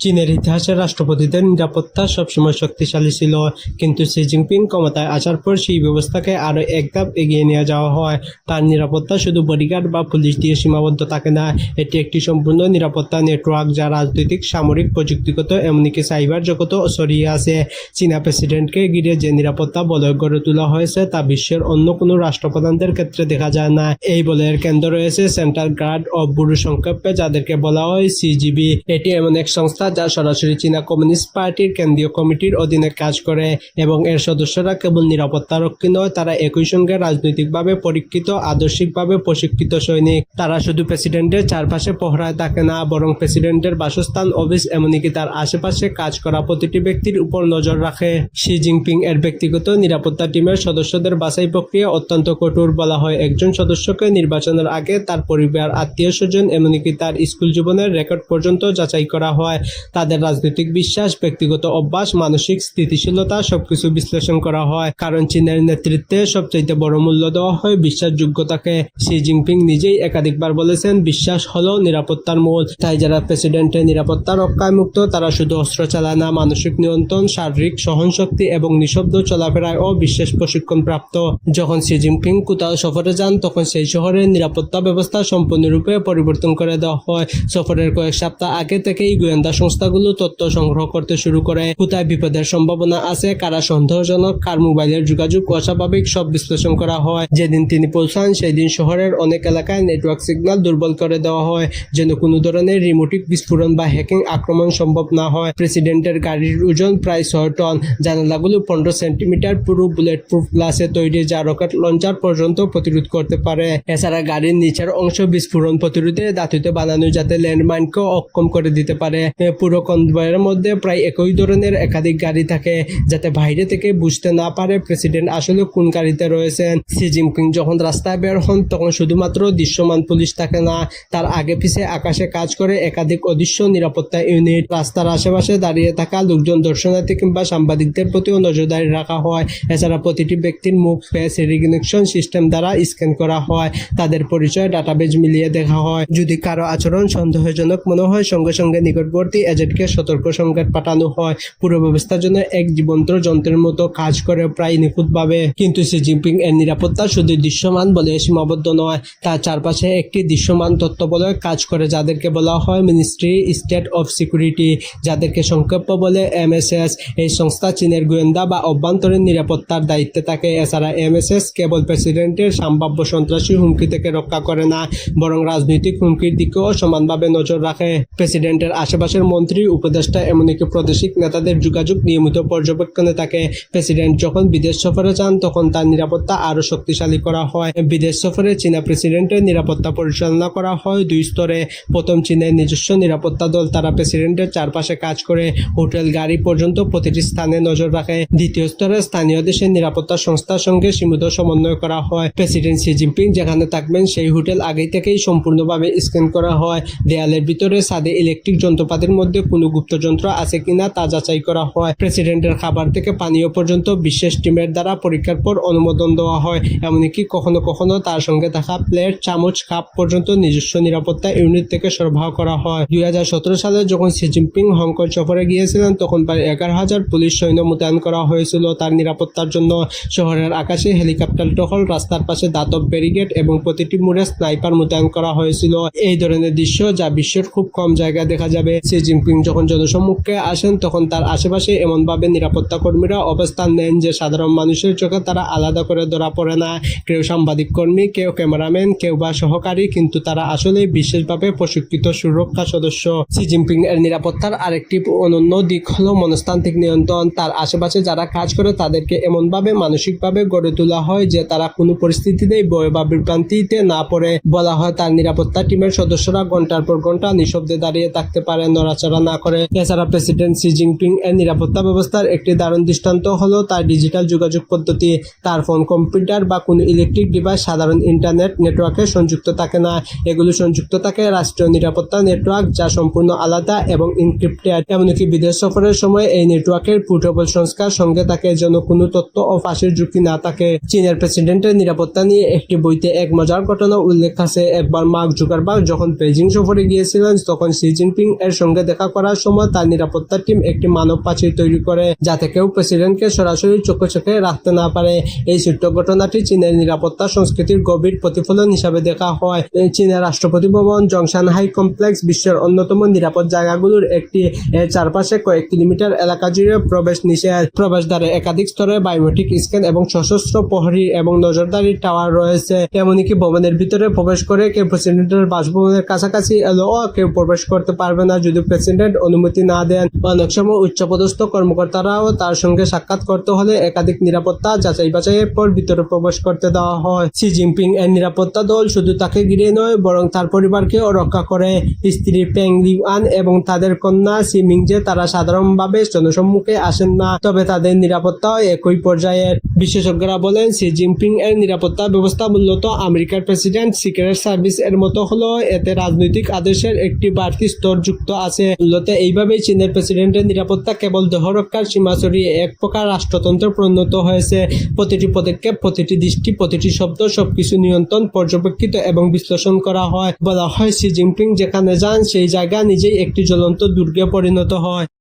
চীনের ইতিহাসে রাষ্ট্রপতিদের নিরাপত্তা সবসময় শক্তিশালী ছিল, কিন্তু শি জিনপিং ক্ষমতায় আসার পর সেই ব্যবস্থাকে আরও এক ধাপ এগিয়ে নিয়ে যাওয়া হয়। তার নিরাপত্তা শুধু বডিগার্ড বা পুলিশ দিয়ে সীমাবদ্ধ থাকে না, এটি একটি সম্পূর্ণ নিরাপত্তা নেটওয়ার্ক যা রাজনৈতিক, সামরিক, প্রযুক্তিগত, এমনকি সাইবার জগতও ছড়িয়ে আছে। চীনা প্রেসিডেন্টকে ঘিরে যে নিরাপত্তা বলয় গড়ে তোলা হয়েছে তা বিশ্বের অন্য কোনো রাষ্ট্রপ্রধানদের ক্ষেত্রে দেখা যায় না। এই বলয়ের কেন্দ্র রয়েছে সেন্ট্রাল গার্ড অব ব্যুরো সংক্ষেপে, যাদেরকে বলা হয় সিজিবি এটি এমন এক সংস্থা যা সরাসরি চীনা কমিউনিস্ট পার্টির কেন্দ্রীয় কমিটির অধীনে কাজ করে এবং এর সদস্যরা কেবল নিরাপত্তারক্ষী নয়, তারা একই সঙ্গে রাজনৈতিকভাবে পরীক্ষিত, আদর্শিকভাবে প্রশিক্ষিত সৈনিক। তারা শুধু প্রেসিডেন্টের চারপাশে পহরায় থাকে না, বরং প্রেসিডেন্টের বাসস্থান, অফিস, এমনকি তার আশেপাশে কাজ করা প্রতিটি ব্যক্তির উপর নজর রাখে। শি জিনপিং এর ব্যক্তিগত নিরাপত্তা টিমের সদস্যদের বাছাই প্রক্রিয়া অত্যন্ত কঠোর বলা হয়। একজন সদস্যকে নির্বাচনের আগে তার পরিবার আত্মীয় স্বজন এমনকি তার স্কুল জীবনের রেকর্ড পর্যন্ত যাচাই করা হয়। তাদের রাজনৈতিক বিশ্বাস, ব্যক্তিগত অভ্যাস, মানসিক স্থিতিশীলতা সবকিছু বিশ্লেষণ করা হয়। কারণ চীনের নেতৃত্বে সবচাইতে বড় মূল্য দেওয়া হয় বিশ্বাসযোগ্যতাকে। শি জিনপিং নিজেই একাধিকবার বলেছেন, বিশ্বাস হলো নিরাপত্তার মূল। তাই যারা প্রেসিডেন্টের নিরাপত্তা রক্ষায় মুক্ত, তারা শুধু অস্ত্র চালায় না, মানসিক নিয়ন্ত্রণ, শারীরিক সহনশক্তি এবং নিঃশব্দ চলাফেরায় ও বিশেষ প্রশিক্ষণ প্রাপ্ত। যখন শি জিনপিং কোথাও সফরে যান, তখন সেই শহরের নিরাপত্তা ব্যবস্থা সম্পূর্ণরূপে পরিবর্তন করে দেওয়া হয়। সফরের কয়েক সপ্তাহ আগে থেকেই গোয়েন্দা সংস্থাগুলো তথ্য সংগ্রহ করতে শুরু করে। কোথায় বিপদের সম্ভাবনা আছে, কারা সন্দেহজনক, কার মোবাইলের যোগাযোগ অস্বাভাবিক, সব বিশ্লেষণ করা হয়। যেদিন তিনি পৌঁছান সেই দিন শহরের অনেক এলাকায় নেটওয়ার্ক সিগন্যাল দুর্বল করে দেওয়া হয়, যেন কোনো ধরনের রিমোটিক বিস্ফোরণ বা হ্যাকিং আক্রমণ সম্ভব না হয়। প্রেসিডেন্টের গাড়ির ওজন প্রায় ছয় টন। জানালাগুলো পনেরো সেন্টিমিটার পুরো বুলেট প্রুফ গ্লাসে তৈরি, যা রকেট লঞ্চার পর্যন্ত প্রতিরোধ করতে পারে। এছাড়া গাড়ির নিচের অংশ বিস্ফোরণ প্রতিরোধে ধাতুতে বানানো যাতে ল্যান্ডমাইনকে অক্ষম করে দিতে পারে। পুরো কনভয়ের মধ্যে প্রায় একই ধরনের একাধিক গাড়ি থাকে, যাতে বাইরে থেকে বুঝতে না পারে প্রেসিডেন্ট আসলে কোন গাড়িতে রয়েছেন। সি জিনপিং যখন রাস্তায় বের হন, তখন শুধুমাত্র দৃশ্যমান পুলিশ থাকে না, তার আগে পিছে আকাশে কাজ করে একাধিক অদৃশ্য নিরাপত্তা ইউনিট। রাস্তার আশেপাশে দাঁড়িয়ে থাকা লোকজন দর্শনার্থী কিংবা সাংবাদিকদের প্রতিও নজরদারি রাখা হয়। এছাড়া প্রতিটি ব্যক্তির মুখ ফেস রিকগনিশন সিস্টেম দ্বারা স্ক্যান করা হয়। তাদের পরিচয় ডাটাবেজ মিলিয়ে দেখা হয়। যদি কারও আচরণ সন্দেহজনক মনে হয়, সঙ্গে সঙ্গে নিকটবর্তী এজেন্টকে সতর্ক সংকেত পাঠানো হয়। পুরো ব্যবস্থার জন্য এক জীবন্ত যন্ত্রের মতো কাজ করে প্রায় নিখুঁতভাবে। কিন্তু শি জিনপিং এর নিরাপত্তা শুধু দৃশ্যমান বলে সীমাবদ্ধ নয়। তার চারপাশে একটি দৃশ্যমান তত্ত্ব বলে কাজ করে, যাদেরকে বলা হয় মিনিস্ট্রি, স্টেট অফ সিকিউরিটি, যাদেরকে সংক্ষেপ বলে এমএসএস। এই সংস্থা চীনের গোয়েন্দা বা অভ্যন্তরীণ নিরাপত্তার দায়িত্বে থাকে। এছাড়া এমএসএস কেবল প্রেসিডেন্টের সম্ভাব্য সন্ত্রাসী হুমকি থেকে রক্ষা করে না, বরং রাজনৈতিক হুমকির দিকেও সমানভাবে নজর রাখে। প্রেসিডেন্টের আশেপাশের মন্ত্রী, উপদেষ্টা এমনকি প্রাদেশিক নেতাদের যোগাযোগ নিয়মিত পর্যবেক্ষণে থাকে প্রেসিডেন্ট যখন বিদেশ সফরে যান, তখন তার নিরাপত্তা আরও শক্তিশালী করা হয়। বিদেশ সফরে চীনা প্রেসিডেন্টের নিরাপত্তা পরিচালনা করা হয়। দুই স্তরে, প্রথম চীনের নিজস্ব নিরাপত্তা দল, তারা প্রেসিডেন্টের চারপাশে কাজ করে, হোটেল, গাড়ি পর্যন্ত প্রতিটি স্থানে নজর রাখে। দ্বিতীয় স্তরে, স্থানীয় দেশের নিরাপত্তা সংস্থার সঙ্গে সীমিত সমন্বয় করা হয়। প্রেসিডেন্ট শি জিনপিং যেখানে থাকবেন, সেই হোটেল আগেই থেকেই সম্পূর্ণভাবে স্ক্যান করা হয়। দেয়ালের ভিতরে সাদে ইলেকট্রিক যন্ত্রপাতির মধ্যে কোনো গুপ্তযন্ত্র আছে কিনা তা যাচাই করা হয়। প্রেসিডেন্টের খাবার থেকে পানীয় পর্যন্ত বিশেষ টিমের দ্বারা পরীক্ষার পর অনুমোদন দেওয়া হয়। এমনকি কখনো কখনো তার সঙ্গে থাকা প্লেট, চামচ, কাপ পর্যন্ত নিজস্ব নিরাপত্তা ইউনিট থেকে সরবরাহ করা হয়। দুই সালে যখন শি জিনপিং হংকং সফরে গিয়েছিলেন, তখন প্রায় এগারো হাজার পুলিশ সৈন্য মোতায়েন করা হয়েছিল তার নিরাপত্তার জন্য। শহরের আকাশে হেলিকপ্টার টহল, রাস্তার পাশে দাতব ব্যারিগেড এবং প্রতিটি মোড়ে স্নাইপার মোতায়েন করা হয়েছিল। এই ধরনের দৃশ্য যা বিশ্বের খুব কম জায়গায় দেখা যাবে। শি জিনপিং যখন জনসম্মুখে আসেন, তখন তার আশেপাশে এমনভাবে নিরাপত্তা কর্মীরা অবস্থান নেন যে, সাধারণ মানুষের চোখে তারা আলাদা করে ধরা পড়ে না। কেউ সাংবাদিক কর্মী, কেউ ক্যামেরাম্যান, কেউ বা সহকারী, কিন্তু তারা আসলে বিশেষভাবে প্রশিক্ষিত সুরক্ষা সদস্য। শি জিনপিং এর নিরাপত্তার আরেকটি অনন্য দিক হলো মনস্তান্ত্রিক নিয়ন্ত্রণ। তার আশেপাশে যারা কাজ করে, তাদেরকে এমনভাবে মানসিকভাবে গড়ে তোলা হয় যে, তারা কোনো পরিস্থিতিতেই বয় বা বিভ্রান্তিতে না পড়ে। বলা হয় তার নিরাপত্তা টিমের সদস্যরা ঘণ্টার পর ঘণ্টা নিঃশব্দে দাঁড়িয়ে থাকতে পারে। নড়াচড়া না করে। এছাড়া প্রেসিডেন্ট শি জিনপিং এর নিরাপত্তা ব্যবস্থার একটি দারুণ দৃষ্টান্ত হলো তার ডিজিটাল যোগাযোগ পদ্ধতি। তার ফোন, কম্পিউটার বা কোনো ইলেকট্রিক ডিভাইস সাধারণ ইন্টারনেট নেটওয়ার্কে সংযুক্ত থাকে না। এগুলো সংযুক্ত থাকে রাষ্ট্রীয় নিরাপত্তা নেটওয়ার্ক যা সম্পূর্ণ আলাদা এবং ইনক্রিপ্টেড এমনকি বিদেশ সফরের সময় এই নেটওয়ার্কের পোর্টেবল সংস্কার সঙ্গে থাকে যেন কোনো তথ্য ও ফাঁসির ঝুঁকি না থাকে। চীনের প্রেসিডেন্টের নিরাপত্তা নিয়ে একটি বইতে এক মজার ঘটনা উল্লেখ আছে। একবার মার্ক জুকারবার্গ যখন বেজিং সফরে গিয়েছিলেন, তখন শি জিনপিং এর সঙ্গে সঙ্গে দেখা করার সময় তার নিরাপত্তা টিম একটি মানব প্রাচীর তৈরি করে, যাতে কেউ প্রেসিডেন্টকে সরাসরি চোখে চোখে রাখতে না পারে। এই ছোট্ট ঘটনাটি চীনের নিরাপত্তা সংস্কৃতির গভীর প্রতিফলন হিসাবে দেখা হয়। চীনের রাষ্ট্রপতি ভবন জংশন হাই কমপ্লেক্স বিশ্বের অন্যতম নিরাপদ জায়গাগুলোর একটি চারপাশে কয়েক কিলোমিটার এলাকা জুড়ে প্রবেশ নিষেধ। প্রবেশদ্বারে একাধিক স্তরে বায়োমেট্রিক স্ক্যান এবং সশস্ত্র প্রহরী এবং নজরদারি টাওয়ার রয়েছে। এমনকি ভবনের ভিতরে প্রবেশ করে কেউ প্রেসিডেন্টের বাসভবনের কাছাকাছি এলো কেউ প্রবেশ করতে পারবে না, যদি প্রেসিডেন্ট অনুমতি না দেন। অনেক সময় উচ্চপদস্থ কর্মকর্তারাও তার সঙ্গে সাক্ষাৎ করতে হলে একাধিক নিরাপত্তা যাচাই বাছাইয়ের পর ভিতরে প্রবেশ করতে দেওয়া হয়। সি জিনপিং এর নিরাপত্তা দল শুধু তাকে ঘিরে নয়, বরং তার পরিবারকেও রক্ষা করে। স্ত্রী পেং লিওয়ান এবং তাদের কন্যা সিমিং যে তারা সাধারণভাবে জনসম্মুখে আসেন না, তবে তাদের নিরাপত্তাও একই পর্যায়ের। বিশেষজ্ঞরা বলেন সি জিনপিং এর নিরাপত্তা ব্যবস্থা মূলত আমেরিকার প্রেসিডেন্ট সিক্রেট সার্ভিস এর মতো হলো এতে রাজনৈতিক আদেশের একটি বাড়তি স্তর যুক্ত আছে। মূলত এইভাবেই চীনের প্রেসিডেন্টের নিরাপত্তা কেবল দেহরক্ষার সীমা ছড়িয়ে এক প্রকার রাষ্ট্রতন্ত্র পরিণত হয়েছে প্রতিটি পদক্ষেপ প্রতিটি দৃষ্টি প্রতিটি শব্দ সবকিছু নিয়ন্ত্রণ পর্যবেক্ষিত এবং বিশ্লেষণ করা হয়। বলা হয় সি জিনপিং যেখানে যান, সেই জায়গা নিজেই একটি জ্বলন্ত দুর্গে পরিণত হয়।